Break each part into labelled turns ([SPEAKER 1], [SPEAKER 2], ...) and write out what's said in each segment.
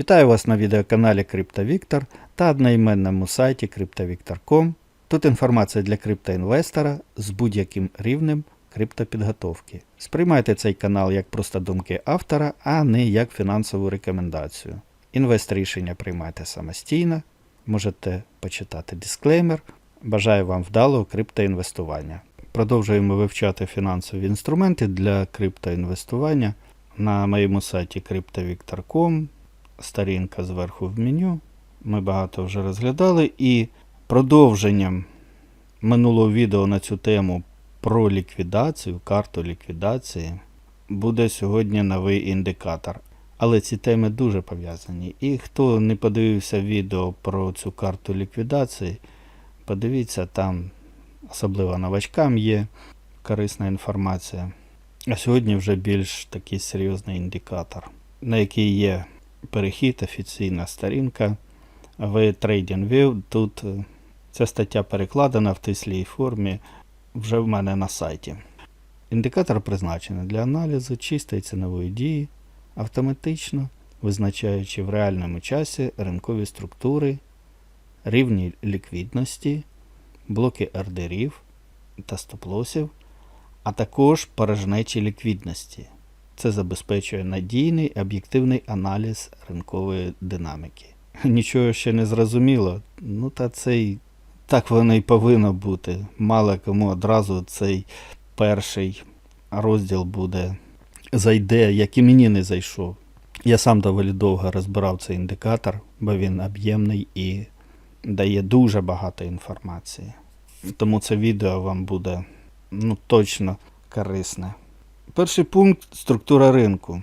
[SPEAKER 1] Вітаю вас на відеоканалі CryptoVictor та одноіменному сайті CryptoVictor.com. Тут інформація для криптоінвестора з будь-яким рівнем криптопідготовки. Сприймайте цей канал як просто думки автора, а не як фінансову рекомендацію. Інвест рішення приймайте самостійно, можете почитати дисклеймер. Бажаю вам вдалого криптоінвестування. Продовжуємо вивчати фінансові інструменти для криптоінвестування на моєму сайті CryptoVictor.com. Сторінка зверху в меню. Ми багато вже розглядали. І продовженням минулого відео на цю тему про ліквідацію, карту ліквідації, буде сьогодні новий індикатор. Але ці теми дуже пов'язані. І хто не подивився відео про цю карту ліквідації, подивіться, там особливо новачкам є корисна інформація. А сьогодні вже більш такий серйозний індикатор, на який є перехід, офіційна сторінка в TradingView. Тут е, ця стаття перекладена в тислій формі вже в мене на сайті. Індикатор призначений для аналізу чистої цінової дії, автоматично визначаючи в реальному часі ринкові структури, рівні ліквідності, блоки ордерів та стоп-лосів, а також порожнечі ліквідності. Це забезпечує надійний об'єктивний аналіз ринкової динаміки. Нічого ще не зрозуміло. Ну та цей так воно і повинно бути. Мало кому одразу цей перший розділ буде зайде, як і мені не зайшов. Я сам доволі довго розбирав цей індикатор, бо він об'ємний і дає дуже багато інформації. Тому це відео вам буде ну, точно корисне. Перший пункт структура ринку.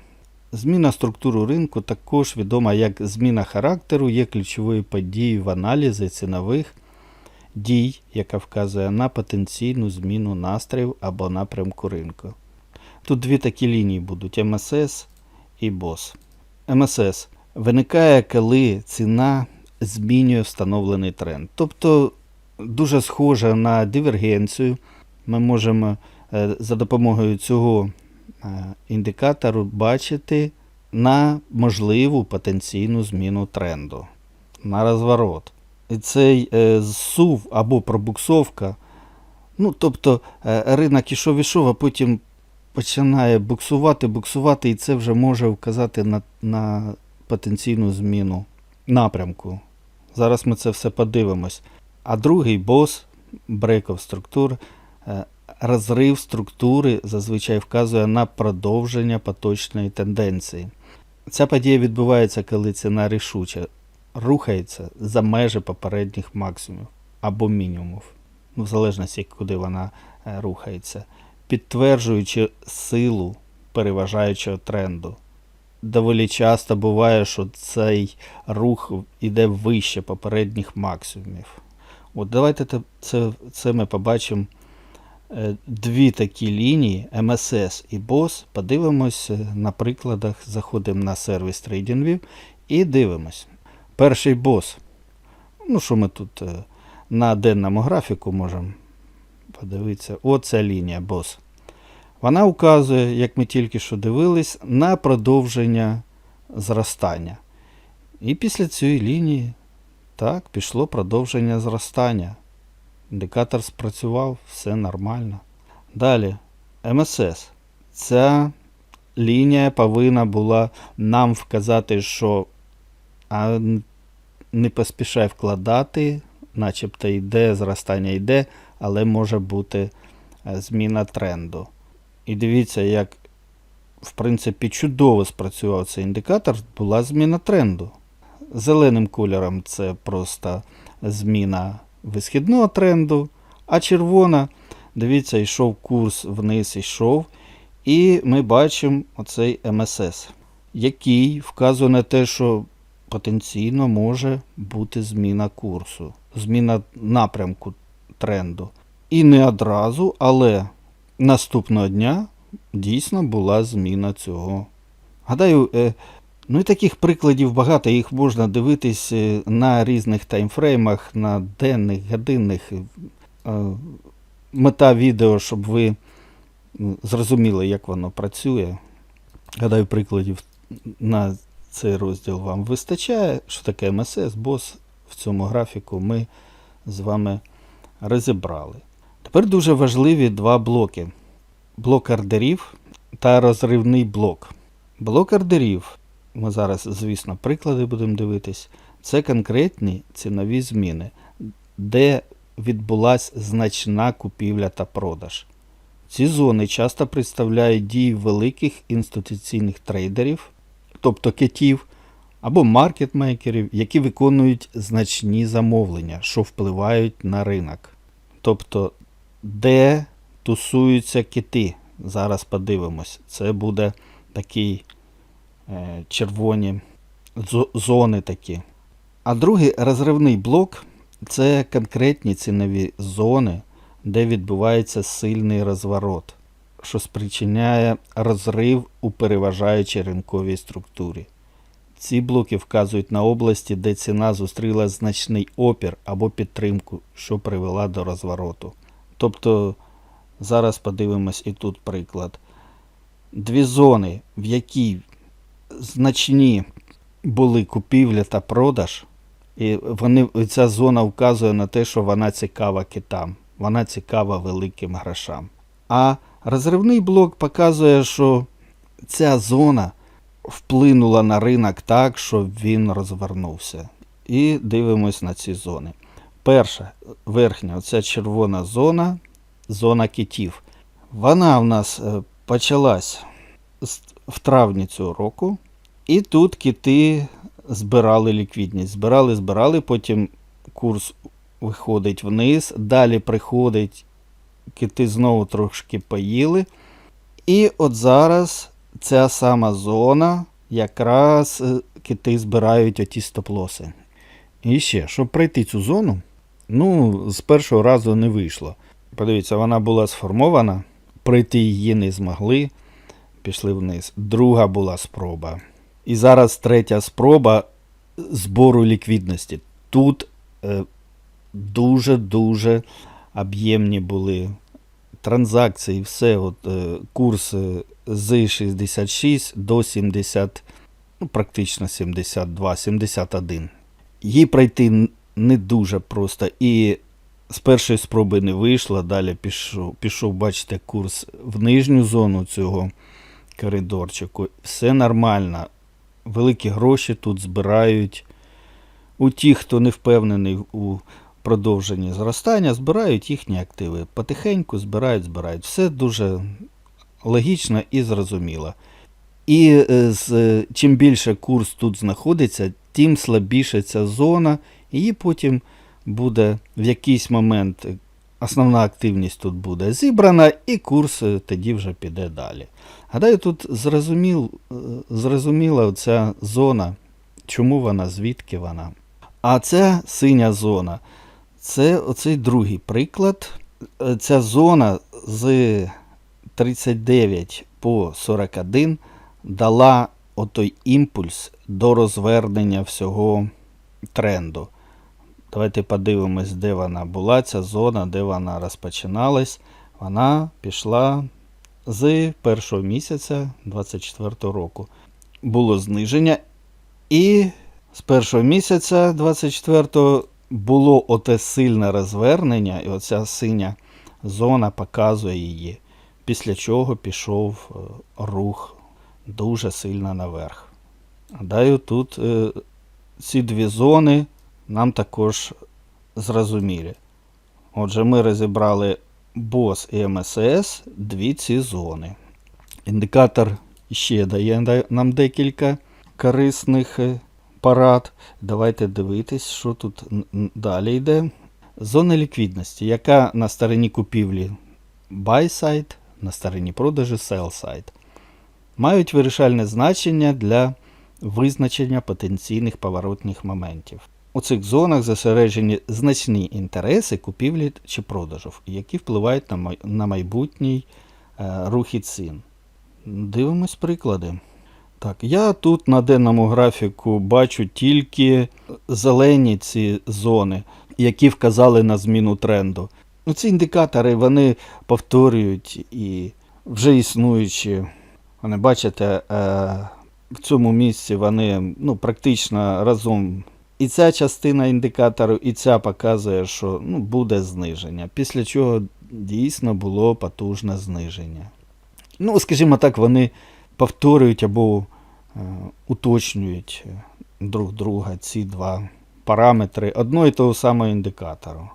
[SPEAKER 1] Зміна структури ринку також відома як зміна характеру, є ключовою подією в аналізі цінових дій, яка вказує на потенційну зміну настроїв або напрямку ринку. Тут дві такі лінії будуть МСС і БОС. МСС виникає, коли ціна змінює встановлений тренд. Тобто дуже схоже на дивергенцію. Ми можемо за допомогою цього е, індикатору бачити на можливу потенційну зміну тренду, на розворот. І цей е, зсув або пробуксовка, ну тобто е, ринок ішов ішов, а потім починає буксувати, буксувати, і це вже може вказати на, на потенційну зміну напрямку. Зараз ми це все подивимось. А другий бос брейков структур, е, розрив структури зазвичай вказує на продовження поточної тенденції. Ця подія відбувається, коли ціна рішуче рухається за межі попередніх максимумів або мінімумів, ну, в залежності, куди вона е, рухається, підтверджуючи силу переважаючого тренду. Доволі часто буває, що цей рух іде вище попередніх максимумів. От давайте це, це ми побачимо дві такі лінії MSS і BOSS. Подивимось е, на прикладах. Заходимо на сервіс TradingView і дивимось. Перший бос. Ну, що ми тут е, на денному графіку можемо подивитися. Оця лінія бос. Вона указує, як ми тільки що дивились, на продовження зростання. І після цієї лінії так, пішло продовження зростання. Індикатор спрацював, все нормально. Далі, МСС. Ця лінія повинна була нам вказати, що а не поспішай вкладати, начебто йде, зростання йде, але може бути е, зміна тренду. І дивіться, як в принципі чудово спрацював цей індикатор, була зміна тренду. Зеленим кольором це просто зміна висхідного тренду, а червона, дивіться, йшов курс вниз, йшов. І ми бачимо оцей МСС, який вказує на те, що потенційно може бути зміна курсу, зміна напрямку тренду. І не одразу, але наступного дня дійсно була зміна цього. Гадаю, е, ну і таких прикладів багато, їх можна дивитись е, на різних таймфреймах, на денних, годинних. Е, Мета відео, щоб ви зрозуміли, як воно працює. Гадаю, прикладів на цей розділ вам вистачає. Що таке МСС, бос в цьому графіку ми з вами розібрали. Тепер дуже важливі два блоки: блок ордерів та розривний блок. Блок ордерів, ми зараз, звісно, приклади будемо дивитись, це конкретні цінові зміни, де відбулася значна купівля та продаж. Ці зони часто представляють дії великих інституційних трейдерів, тобто китів або маркетмейкерів, які виконують значні замовлення, що впливають на ринок. Тобто, де тусуються кити. Зараз подивимось. Це буде такі е, червоні зони такі. А другий розривний блок це конкретні цінові зони, де відбувається сильний розворот, що спричиняє розрив у переважаючій ринковій структурі. Ці блоки вказують на області, де ціна зустріла значний опір або підтримку, що привела до розвороту. Тобто, зараз подивимось і тут приклад. Дві зони, в якій значні були купівля та продаж, і вони, ця зона вказує на те, що вона цікава китам, вона цікава великим грошам. А розривний блок показує, що ця зона вплинула на ринок так, що він розвернувся. І дивимось на ці зони. Перша, верхня, оця червона зона, зона китів. Вона в нас е, почалась з- в травні цього року. І тут кити збирали ліквідність. Збирали, збирали, потім курс виходить вниз, далі приходить, кити знову трошки поїли. І от зараз ця сама зона, якраз е, кити збирають оті стоп-лоси. І ще, щоб пройти цю зону, ну, з першого разу не вийшло. Подивіться, вона була сформована, пройти її не змогли, пішли вниз. Друга була спроба. І зараз третя спроба збору ліквідності. Тут дуже-дуже об'ємні були транзакції, все. От, е, курс з 66 до 70, ну, практично 72, 71. Її пройти не дуже просто. І з першої спроби не вийшло. Далі пішов, пішов, бачите, курс в нижню зону цього коридорчику. Все нормально. Великі гроші тут збирають. У тих, хто не впевнений у продовженні зростання, збирають їхні активи. Потихеньку збирають, збирають. Все дуже логічно і зрозуміло. І е, з, е, чим більше курс тут знаходиться, тим слабіше ця зона, і потім буде в якийсь момент е, основна активність тут буде зібрана, і курс тоді вже піде далі. Гадаю, тут зрозуміл, е, зрозуміла ця зона, чому вона, звідки вона. А ця синя зона це оцей другий приклад. Е, Ця зона з 39 по 41 дала отой імпульс до розвернення всього тренду. Давайте подивимось, де вона була, ця зона, де вона розпочиналась. Вона пішла з першого місяця 24 року. Було зниження, і з першого місяця 24 було оте сильне розвернення, і оця синя зона показує її. Після чого пішов е, рух дуже сильно наверх. Гадаю, тут е, ці дві зони нам також зрозумілі. Отже, ми розібрали BOS і МСС, дві ці зони. Індикатор ще дає нам декілька корисних е, парад. Давайте дивитись, що тут далі йде. Зона ліквідності, яка на стороні купівлі buy side, на стороні продажу sell side, мають вирішальне значення для визначення потенційних поворотних моментів. У цих зонах зосереджені значні інтереси купівлі чи продажу, які впливають на, май- на майбутній е, рухи цін. Дивимось приклади. Так, я тут на денному графіку бачу тільки зелені ці зони, які вказали на зміну тренду. Ну, ці індикатори вони повторюють і вже існуючі. Вони бачите, е, в цьому місці вони ну, практично разом. І ця частина індикатору, і ця показує, що ну, буде зниження. Після чого дійсно було потужне зниження. Ну, скажімо так, вони повторюють або е, уточнюють е, друг друга ці два параметри одного і того самого індикатору.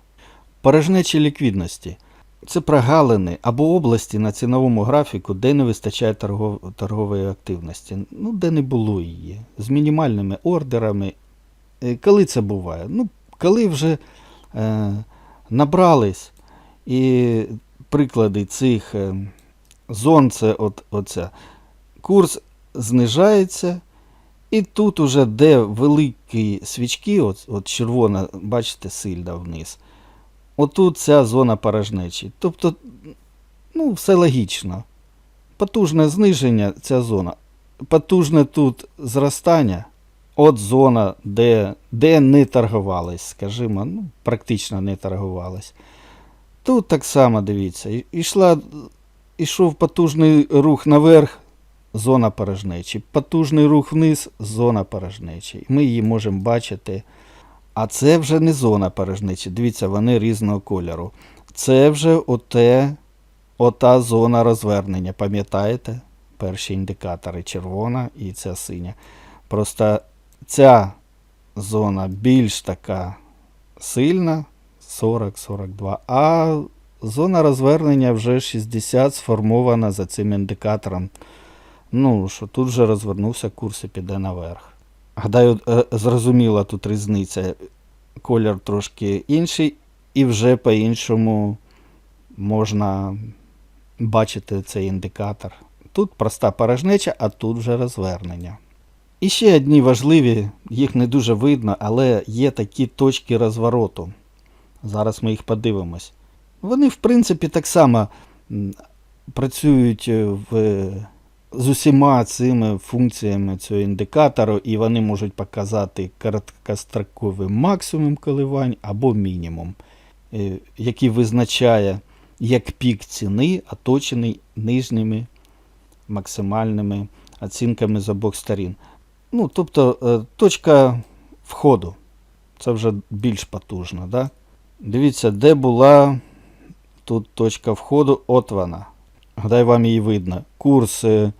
[SPEAKER 1] Порожнечі ліквідності це прогалини або області на ціновому графіку, де не вистачає торгов- торгової активності, ну, де не було її, з мінімальними ордерами. Е, Коли це буває? Ну, коли вже е, набрались і приклади цих е, зон, це от, оця. Курс знижається, і тут уже де великі свічки, от, от червона, бачите, сильна вниз. Отут ця зона порожнечі. Тобто, ну, все логічно. Потужне зниження ця зона. Потужне тут зростання. От зона, де, де не торгувались, скажімо, ну, практично не торгувались. Тут так само дивіться. Ішла, ішов потужний рух наверх, зона порожнечі. Потужний рух вниз, зона порожнечі. Ми її можемо бачити. А це вже не зона порожнечі. Дивіться, вони різного кольору. Це вже оте, ота зона розвернення. Пам'ятаєте? Перші індикатори червона і ця синя. Просто ця зона більш така сильна, 40-42, а зона розвернення вже 60 сформована за цим індикатором. Ну, що тут вже розвернувся курс і піде наверх. Гадаю, е, зрозуміла тут різниця. Колір трошки інший, і вже по-іншому можна бачити цей індикатор. Тут проста порожнеча, а тут вже розвернення. І ще одні важливі, їх не дуже видно, але є такі точки розвороту. Зараз ми їх подивимось. Вони, в принципі, так само працюють е, в, з усіма цими функціями цього індикатору, і вони можуть показати короткостроковий максимум коливань або мінімум, е, який визначає як пік ціни, оточений нижніми максимальними оцінками з обох сторін. Ну, тобто е, точка входу. Це вже більш потужно. Да? Дивіться, де була тут точка входу, от вона. Гадаю, вам її видно. Курс е,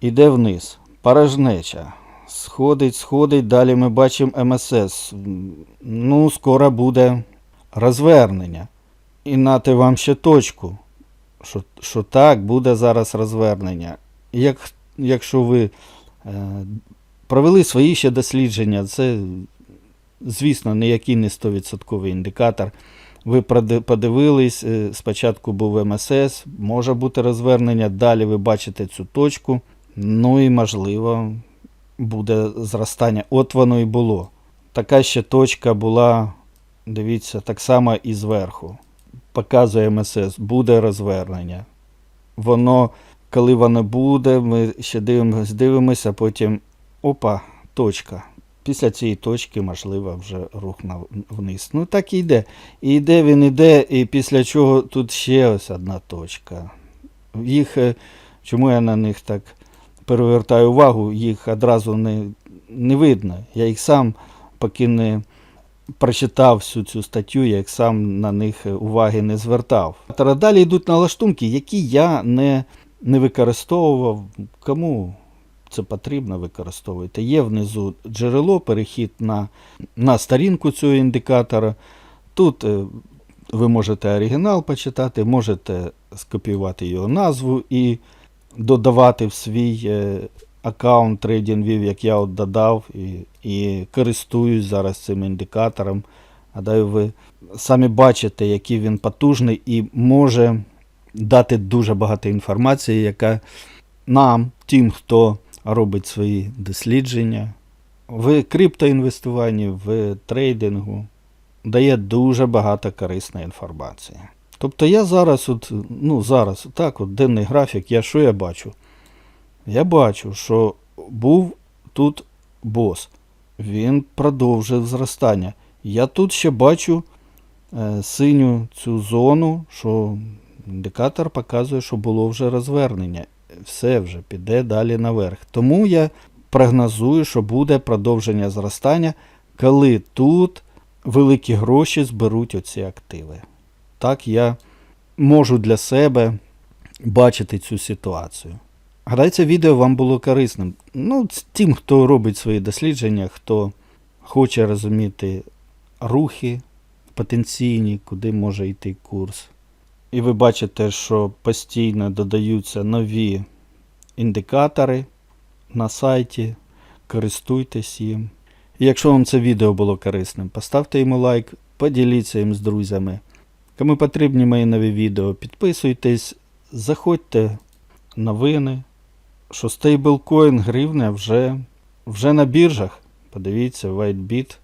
[SPEAKER 1] іде вниз. Порожнеча. Сходить, сходить. Далі ми бачимо МСС. Ну, скоро буде розвернення. І нати вам ще точку, що, що так, буде зараз розвернення. Як, якщо ви е, провели свої ще дослідження, це, звісно, ніякий не 100% індикатор. Ви подивились, е, спочатку був МСС, може бути розвернення, далі ви бачите цю точку. Ну і можливо буде зростання. От воно і було. Така ще точка була, дивіться, так само і зверху. Показує МСС, буде розвернення. Воно, коли воно буде, ми ще дивимося, дивимося, потім опа, точка. Після цієї точки, можливо, вже рух на, вниз. Ну так і йде. І йде він іде, і після чого тут ще ось одна точка. Їх, е, чому я на них так перевертаю увагу, їх одразу не, не видно. Я їх сам, поки не прочитав всю цю статтю, я їх сам на них е, уваги не звертав. Та Далі йдуть налаштунки, які я не, не використовував. Кому це потрібно використовуйте. Є внизу джерело, перехід на, на сторінку цього індикатора. Тут е, ви можете оригінал почитати, можете скопіювати його назву і додавати в свій е, аккаунт TradingView, як я от додав, і, і користуюсь зараз цим індикатором. Гадаю, ви самі бачите, який він потужний і може дати дуже багато інформації, яка нам, тим, хто робить свої дослідження в криптоінвестуванні, в трейдингу, дає дуже багато корисної інформації. Тобто я зараз, от, ну зараз, так, от денний графік, я що я бачу? Я бачу, що був тут бос. Він продовжив зростання. Я тут ще бачу е, синю цю зону, що індикатор показує, що було вже розвернення. Все вже піде далі наверх. Тому я прогнозую, що буде продовження зростання, коли тут великі гроші зберуть оці активи. Так я можу для себе бачити цю ситуацію. Гадаю, це відео вам було корисним. Ну, тим, хто робить свої дослідження, хто хоче розуміти рухи потенційні, куди може йти курс. І ви бачите, що постійно додаються нові індикатори на сайті. Користуйтесь їм. І якщо вам це відео було корисним, поставте йому лайк, поділіться їм з друзями. Кому потрібні мої нові відео, підписуйтесь, заходьте новини, що стейблкоін гривня вже, вже на біржах. Подивіться, WhiteBit,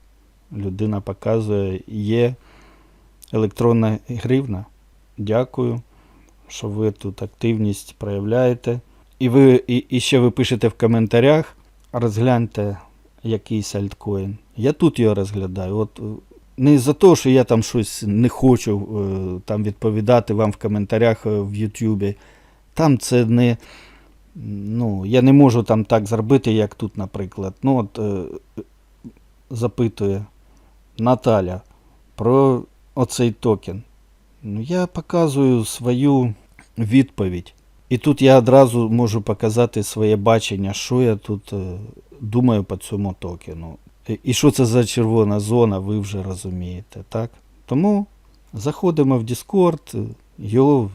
[SPEAKER 1] людина показує, є електронна гривна. Дякую, що ви тут активність проявляєте. І ви і, і ще ви пишете в коментарях, розгляньте якийсь альткоін. Я тут його розглядаю. От е, не за те, що я там щось не хочу е, там відповідати вам в коментарях е, в Ютубі. Там це не. Ну, я не можу там так зробити, як тут, наприклад. Ну, от е, запитує Наталя про оцей токен. Ну, я показую свою відповідь. І тут я одразу можу показати своє бачення, що я тут е, думаю по цьому токену. І- що це за червона зона, ви вже розумієте, так? Тому заходимо в Discord. Його,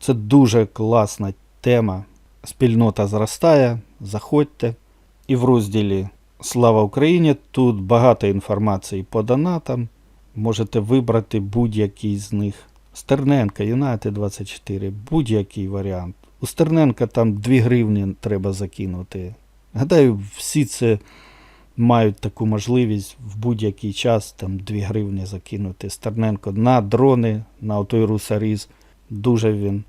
[SPEAKER 1] це дуже класна тема. Спільнота зростає, заходьте. І в розділі Слава Україні тут багато інформації по донатам. Можете вибрати будь-який з них. Стерненка, Юнайтед 24, будь-який варіант. У Стерненка там 2 гривні треба закинути. Гадаю, всі це мають таку можливість в будь-який час там 2 гривні закинути. Стерненко на дрони, на отой русаріз. Дуже він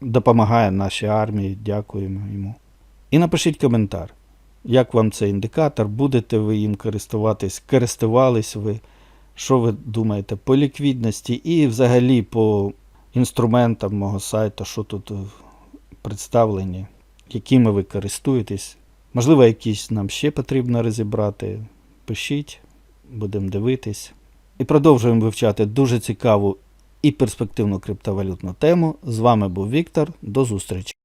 [SPEAKER 1] допомагає нашій армії. Дякуємо йому. І напишіть коментар, як вам цей індикатор, будете ви їм користуватись, користувались ви, що ви думаєте по ліквідності і взагалі по інструментам мого сайту, що тут е, представлені, якими ви користуєтесь. Можливо, якісь нам ще потрібно розібрати. Пишіть, будемо дивитись. І продовжуємо вивчати дуже цікаву і перспективну криптовалютну тему. З вами був Віктор. До зустрічі!